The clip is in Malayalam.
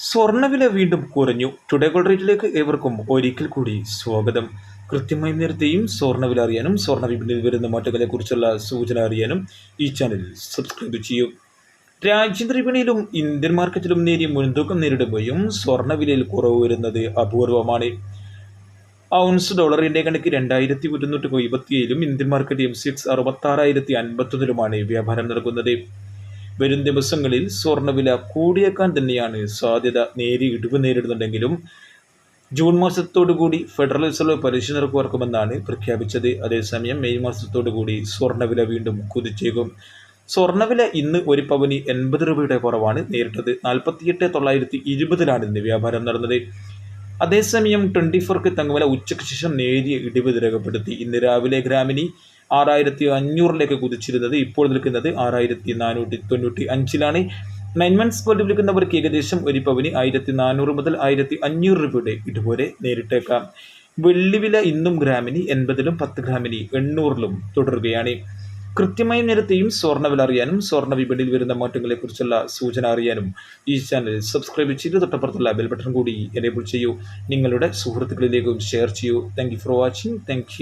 സ്വർണവില വീണ്ടും കുറഞ്ഞു. ടുഡേ ഗോൾഡ് റേറ്റിലേക്ക് ഏവർക്കും ഒരിക്കൽ കൂടി സ്വാഗതം. കൃത്യമായി നേരത്തെയും സ്വർണവില അറിയാനും സ്വർണ വിപണിയിൽ വരുന്ന മാറ്റങ്ങളെക്കുറിച്ചുള്ള സൂചന അറിയാനും ഈ ചാനൽ സബ്സ്ക്രൈബ് ചെയ്യൂ. രാജ്യാന്തര വിപണിയിലും ഇന്ത്യൻ മാർക്കറ്റിലും നേരിയ മുൻതൂക്കം നേരിടുമ്പോഴും സ്വർണവിലയിൽ കുറവ് വരുന്നത് അപൂർവമാണ്. ഔൺസ് ഡോളറിന്റെ കണക്ക് രണ്ടായിരത്തി ഒരുന്നൂറ്റി ഇരുപത്തിയേഴിലും ഇന്ത്യൻ മാർക്കറ്റ് എം സിക്സ് അറുപത്താറായിരത്തി അൻപത്തൊന്നിലുമാണ് വ്യാപാരം നടക്കുന്നത്. വരും ദിവസങ്ങളിൽ സ്വർണവില കൂടിയേക്കാൻ തന്നെയാണ് സാധ്യത നേരി ഇടിവ് നേരിടുന്നുണ്ടെങ്കിലും ജൂൺ മാസത്തോടുകൂടി ഫെഡറൽ റിസർവ് പലിശ നിരക്ക് ഉറക്കുമെന്നാണ് പ്രഖ്യാപിച്ചത്. അതേസമയം മെയ് മാസത്തോടുകൂടി സ്വർണവില വീണ്ടും കുതിച്ചേക്കും സ്വർണവില ഇന്ന് ഒരു പവന് എൺപത് രൂപയുടെ കുറവാണ് നേരിട്ടത് നാൽപ്പത്തിയെട്ട് തൊള്ളായിരത്തി ഇരുപതിലാണ് ഇന്ന് വ്യാപാരം നടന്നത്. അതേസമയം ട്വന്റി ഫോർക്ക് തങ്ങുവില ഉച്ചയ്ക്ക് ശേഷം നേരിയ ഇടിവ് രേഖപ്പെടുത്തി. ഇന്ന് രാവിലെ ഗ്രാമിനി ആറായിരത്തി അഞ്ഞൂറിലേക്ക് കുതിച്ചിരുന്നത് ഇപ്പോൾ നിൽക്കുന്നത് ആറായിരത്തി നാനൂറ്റി തൊണ്ണൂറ്റി അഞ്ചിലാണ്. നയൻ മന്ത്സ് സ്പോർട്ട് വിൽക്കുന്നവർക്ക് ഏകദേശം ഒരു പവന് ആയിരത്തി നാനൂറ് മുതൽ ആയിരത്തി അഞ്ഞൂറ് രൂപയുടെ ഇതുപോലെ നേരിട്ടേക്കാം. വെള്ളിവില ഇന്നും ഗ്രാമിന് എൺപതിലും പത്ത് ഗ്രാമിന് എണ്ണൂറിലും തുടരുകയാണ്. കൃത്യമായ നേരത്തെയും സ്വർണവില അറിയാനും സ്വർണ വിപണിയിൽ വരുന്ന മാറ്റങ്ങളെക്കുറിച്ചുള്ള സൂചന അറിയാനും ഈ ചാനൽ സബ്സ്ക്രൈബ് ചെയ്ത്. തൊട്ടപ്പുറത്തുള്ള ബെൽ ബട്ടൺ കൂടി എനേബിൾ ചെയ്യൂ. നിങ്ങളുടെ സുഹൃത്തുക്കളിലേക്കും ഷെയർ ചെയ്യൂ. Thank for watching thank